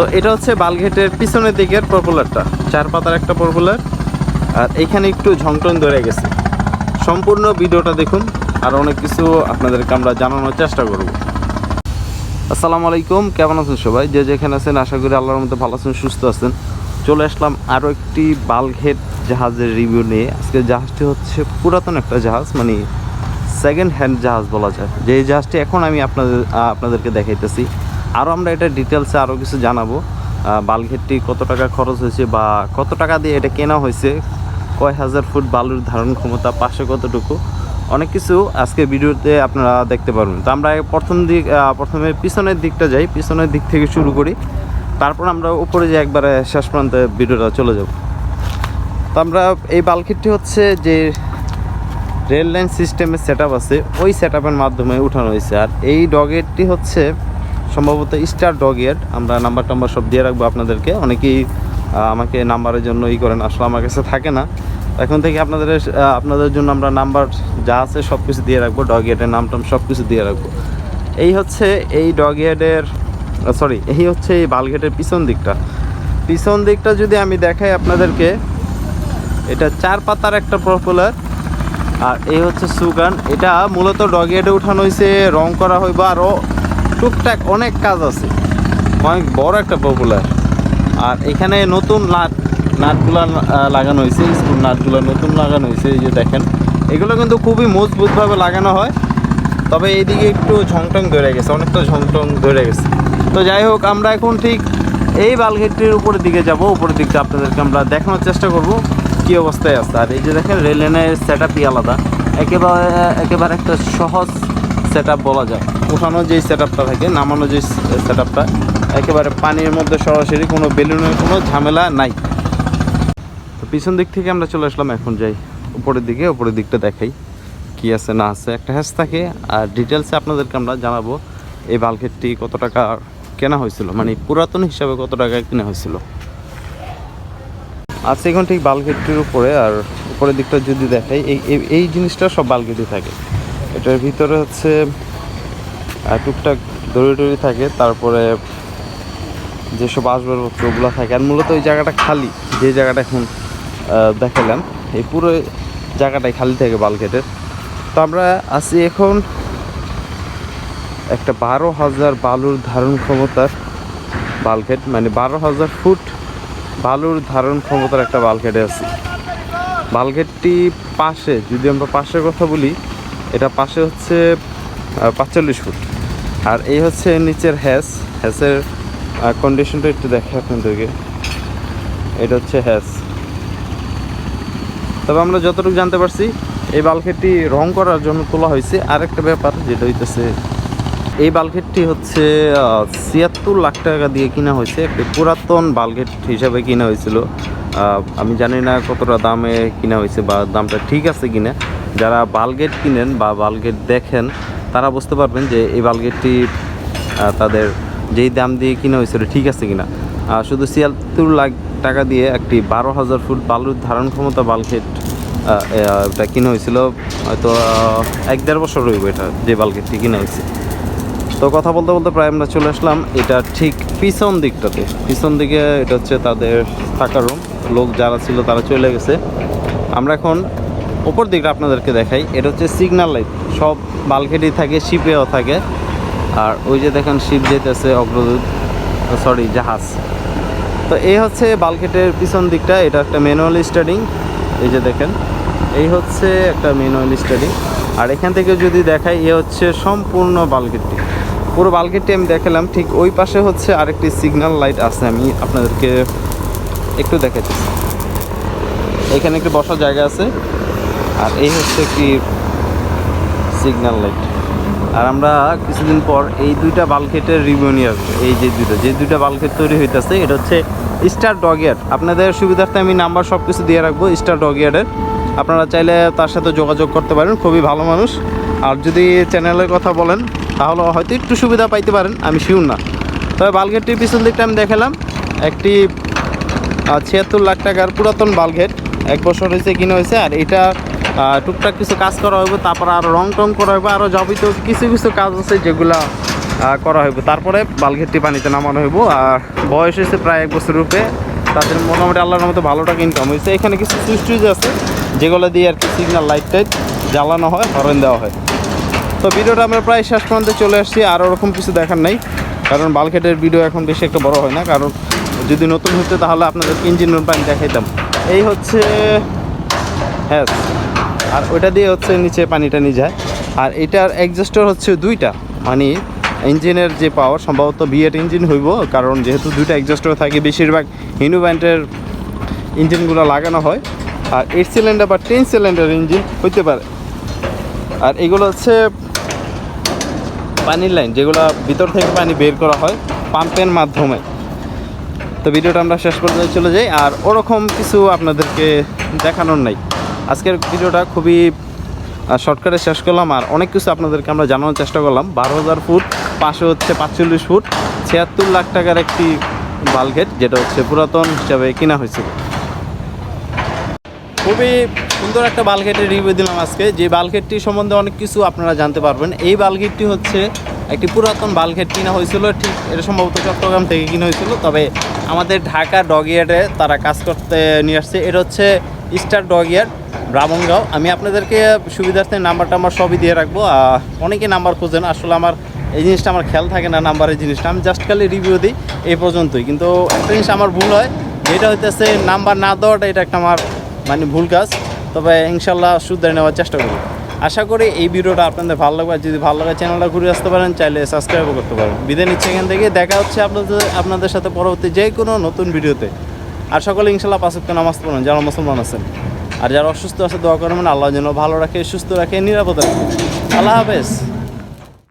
তো এটা হচ্ছে বালঘেটের পিছনের দিকের পপুলারটা চার পাতার একটা পপুলার আর এখানে একটু ঝংটন ধরে গেছে। সম্পূর্ণ ভিডিওটা দেখুন, আর অনেক কিছু আপনাদেরকে আমরা জানানোর চেষ্টা করব। আসসালামু আলাইকুম, কেমন আছেন সবাই? যে যেখানে আছেন, আশা করি আল্লাহর মধ্যে ভালো আছেন, সুস্থ আছেন। চলে আসলাম আরও একটি বালঘেট জাহাজের রিভিউ নিয়ে। আজকে জাহাজটি হচ্ছে পুরাতন একটা জাহাজ মানে সেকেন্ড হ্যান্ড জাহাজ বলা যায়। যে জাহাজটি এখন আমি আপনাদের আপনাদেরকে দেখাইতেছি। আরও আমরা এটা ডিটেলসে আরও কিছু জানাব। বালঘেটটি কত টাকা খরচ হয়েছে বা কত টাকা দিয়ে এটা কেনা হয়েছে? কয় হাজার ফুট বালুর ধারণ ক্ষমতা, পাশে কতটুকু? অনেক কিছু আজকে ভিডিওতে আপনারা দেখতে পারবেন। তো আমরা প্রথম দিক প্রথমে পিছনের দিকটা যাই। পিছনের দিক থেকে শুরু করি। তারপর আমরা উপরে যে একবারে শেষ প্রান্তে ভিডিওটা চলে যাব। তো আমরা এই বালখিটটি হচ্ছে যে রেল লাইন সিস্টেমের সেট আছে। ওই সেট মাধ্যমে উঠানো হয়েছে। আর এই ডগেটটি হচ্ছে সম্ভবত স্টার ডগেট আমরা নাম্বার টাম্বার সব দিয়ে রাখব আপনাদেরকে। অনেকেই আমাকে নাম্বারের জন্য ই করেন, আসলে আমার কাছে থাকে না। এখন থেকে আপনাদের আপনাদের জন্য আমরা নাম্বার যা আছে সব কিছু দিয়ে রাখব। ডগেটের নাম টাম সব কিছু দিয়ে রাখব। এই হচ্ছে এই ডগেটের সরি এই হচ্ছে এই বালগেটের পিছন দিকটা। পিছন দিকটা যদি আমি দেখাই আপনাদেরকে, এটা চার পাতার একটা পপুলার আর এই হচ্ছে সুগান। এটা মূলত ডগ ডগেটে উঠানো হয়েছে রং করা হইব আরও টুকটাক অনেক কাজ আছে। অনেক বড় একটা পপুলার আর এখানে নতুন নাট, নাটগুলো লাগানো হয়েছে, স্কুল নাটগুলো নতুন লাগানো হয়েছে, এই যে দেখেন। এগুলো কিন্তু খুবই মজবুতভাবে লাগানো হয়। তবে এইদিকে একটু ঝংটং ধরে গেছে, অনেকটা ঝংটং ধরে গেছে। তো যাই হোক, আমরা এখন ঠিক এই বালঘেটটির উপরের দিকে যাব। উপরের দিকটা আপনাদেরকে আমরা দেখানোর চেষ্টা করব কি অবস্থায় আছে। আর এই যে দেখেন রেল লাইনের সেট আপই আলাদা। একেবারে একেবারে একটা সহজ সেট বলা যায়। ওঠানো যেই সেট থাকে নামানো যে সেট একেবারে পানির মধ্যে সরাসরি কোনো বেলুনের কোনো ঝামেলা নাই। তো পিছন দিক থেকে আমরা চলে আসলাম, এখন যাই উপরের দিকে, উপরের দিকটা দেখাই কি আছে, না আছে। একটা হ্যাশ থাকে, আর ডিটেলসে আপনাদেরকে আমরা জানাব এই বালঘেটটি কত টাকা কেনা হয়েছিল মানে পুরাতন হিসাবে কত টাকা কেনা হয়েছিল। আছে এখন ঠিক বালঘেটটির উপরে, আর উপরের দিকটা যদি দেখাই, এই, এই- জিনিসটা সব বালঘেটই থাকে। এটার ভিতরে হচ্ছে টুকটাক দড়ি টড়ি থাকে, তারপরে যেসব আসবাবপত্রগুলো থাকে। আর মূলত ওই জায়গাটা খালি, যে জায়গাটা এখন দেখালাম, এই পুরো জায়গাটাই খালি থাকে বালঘেটের তো আমরা আছি এখন একটা বারো হাজার বালুর ধারণ ক্ষমতার বালঘেট মানে বারো হাজার ফুট বালুর ধারণ ক্ষমতার একটা বালঘেটে আছি। বালঘেটটি পাশে, যদি আমরা পাশের কথা বলি এটা পাশে হচ্ছে পাঁচচল্লিশ ফুট। আর এই হচ্ছে নিচের হ্যাস। হ্যাসের কন্ডিশনটা একটু দেখে আপনাদেরকে। এটা হচ্ছে হ্যাস। তবে আমরা যতটুকু জানতে পারছি, এই বালঘেটটি রং করার জন্য তোলা হয়েছে। আরেকটা ব্যাপার যেটা হইতেছে, এই বালঘেটটি হচ্ছে ছিয়াত্তর লাখ টাকা দিয়ে কিনা হয়েছে। একটি পুরাতন বালঘেট হিসাবে কিনা হয়েছিল। আমি জানি না কতটা দামে কিনা হয়েছে বা দামটা ঠিক আছে কিনা। যারা বালগেট কিনেন বা বালগেট দেখেন, তারা বুঝতে পারবেন যে এই বালগেটটি তাদের যেই দাম দিয়ে কিনা হয়েছিল ঠিক আছে কিনা। শুধু ছিয়াত্তর লাখ টাকা দিয়ে একটি বারো হাজার ফুট বালুর ধারণ ক্ষমতা বালগেট এটা কিনা হয়েছিল, হয়তো এক দেড় বছর রইব এটা, যে বালগেটটি কিনা হয়েছে। তো কথা বলতে বলতে প্রায় আমরা চলে আসলাম, এটা ঠিক পিছন দিকটাতে। পিছন দিকে এটা হচ্ছে তাদের থাকার রুম লোক যারা ছিল তারা চলে গেছে। আমরা এখন ওপর দিকটা আপনাদেরকে দেখাই। এটা হচ্ছে সিগন্যাল লাইট সব বালঘেটই থাকে শিপেও থাকে। আর ওই যে দেখেন শিপ যেতেছে, অগ্রদূত সরি জাহাজ। তো এই হচ্ছে বালঘেটের পিছন দিকটা। এটা একটা ম্যানুয়াল স্টাডিং এই যে দেখেন, এই হচ্ছে একটা ম্যানুয়াল স্টাডিং আর এখান থেকে যদি দেখাই, এ হচ্ছে সম্পূর্ণ বালগেটটি পুরো বালগেটটি আমি দেখালাম। ঠিক ওই পাশে হচ্ছে আরেকটি সিগন্যাল লাইট আছে। আমি আপনাদেরকে একটু দেখাচ্ছি। এখানে একটু বসার জায়গা আছে। আর এই হচ্ছে একটি সিগন্যাল লাইট আর আমরা কিছুদিন পর এই দুইটা বালকেটের রিভিউ নিয়ে আসব। এই যে দুইটা যে দুইটা বালখেট তৈরি হইতেছে, এটা হচ্ছে স্টার ডগিয়ার আপনাদের সুবিধার্থে আমি নাম্বার সব কিছু দিয়ে রাখব স্টার ডগিয়ারের আপনারা চাইলে তার সাথে যোগাযোগ করতে পারেন, খুবই ভালো মানুষ। আর যদি চ্যানেলের কথা বলেন, তাহলে হয়তো একটু সুবিধা পাইতে পারেন, আমি শিউর না। তবে বালঘেটটির পিছন দিকটা আমি দেখালাম। একটি ছিয়াত্তর লাখ টাকার পুরাতন বালঘেট এক বছর হয়েছে কিনে হয়েছে আর এটা টুকটাক কিছু কাজ করা হবে তারপর আরও রং টং করা হবে আরও যাবিত কিছু কিছু কাজ আছে যেগুলা করা হইব। তারপরে বালঘেটটি পানিতে নামানো হইব, আর বয়স হয়েছে প্রায় এক বছর রূপে। তাদের মোটামুটি আল্লাহর মতো ভালো টাকা ইনকাম হয়েছে। এখানে কিছু সুইচ টুইচ আছে, যেগুলো দিয়ে আর কি সিগন্যাল লাইট টাইট জ্বালানো হয় হরেন দেওয়া হয়। তো ভিডিওটা আমরা প্রায় শেষ পর্যন্ত চলে আসছি, আর ওরকম কিছু দেখার নাই, কারণ বালঘেটের ভিডিও এখন বেশি একটা বড় হয় না, কারণ যদি নতুন হতো তাহলে আপনাদের ইঞ্জিন রুম পানি দেখাইতাম। এই হচ্ছে হ্যাঁ আর ওইটা দিয়ে হচ্ছে নিচে পানিটা নিয়ে যায়। আর এটার এক্সস্টর হচ্ছে দুইটা। মানে ইঞ্জিনের যে পাওয়ার সম্ভবত বিএড ইঞ্জিন হইব, কারণ যেহেতু দুইটা এক্সস্টর থাকে, বেশিরভাগ হিনু ব্যান্ডের ইঞ্জিনগুলো লাগানো হয়। আর এইট সিলিন্ডার বা টেন সিলিন্ডার ইঞ্জিন হইতে পারে। আর এগুলো হচ্ছে পানির লাইন যেগুলো ভিতর থেকে পানি বের করা হয় পাম্পের মাধ্যমে। তো ভিডিওটা আমরা শেষ পর্যন্ত চলে যাই। আর ওরকম কিছু আপনাদেরকে দেখানোর নাই। আজকের ভিডিওটা খুবই শর্টকাটে শেষ করলাম আর অনেক কিছু আপনাদেরকে আমরা জানানোর চেষ্টা করলাম। বারো হাজার ফুট, পাশে হচ্ছে পাঁচচল্লিশ ফুট, ছিয়াত্তর লাখ টাকার একটি বালগেট, যেটা হচ্ছে পুরাতন হিসাবে কিনা হয়েছিল খুবই সুন্দর একটা বালগেটের রিভিউ দিলাম আজকে। যে বালগেটটি সম্বন্ধে অনেক কিছু আপনারা জানতে পারবেন। এই বালগেটটি হচ্ছে একটি পুরাতন বালগেট কিনা হয়েছিল, ঠিক এটা সম্ভবত চট্টগ্রাম থেকে কিনা হয়েছিল, তবে আমাদের ঢাকা ডগিয়ার্ডে তারা কাজ করতে নিয়ে আসছে। এটা হচ্ছে স্টার ডগিয়ার্ড ব্রাহ্মণগাঁও আমি আপনাদেরকে সুবিধার্থে নাম্বারটা আমার সবই দিয়ে রাখব। অনেকে নাম্বার খোঁজেন, আসলে আমার এই জিনিসটা আমার খেয়াল থাকে না নাম্বারের জিনিসটা। আমি জাস্ট খালি রিভিউ দিই এই পর্যন্তই। কিন্তু একটা জিনিস আমার ভুল হয়, যেটা হইতেছে নাম্বার না দেওয়াটা এটা একটা আমার মানে ভুল কাজ। তবে ইনশাল্লাহ শুধরে নেওয়ার চেষ্টা করব। আশা করি এই ভিডিওটা আপনাদের ভালো লাগবে। যদি ভালো লাগে চ্যানেলটা ঘুরে আসতে পারেন, চাইলে সাবস্ক্রাইবও করতে পারেন। বিদায় নিচ্ছে এখান থেকে। দেখা হচ্ছে আপনাদের আপনাদের সাথে পরবর্তী যে কোনো নতুন ভিডিওতে। আর সকলে ইনশাল্লাহ পাঁচ ওয়াক্ত নামাজ পড়েন যারা মুসলমান আছেন। আর যারা অসুস্থ আছে, দোয়া করবেন, আল্লাহ যেন ভালো রাখে, সুস্থ রাখে, নিরাপদ রাখে। আল্লাহ হাফেজ।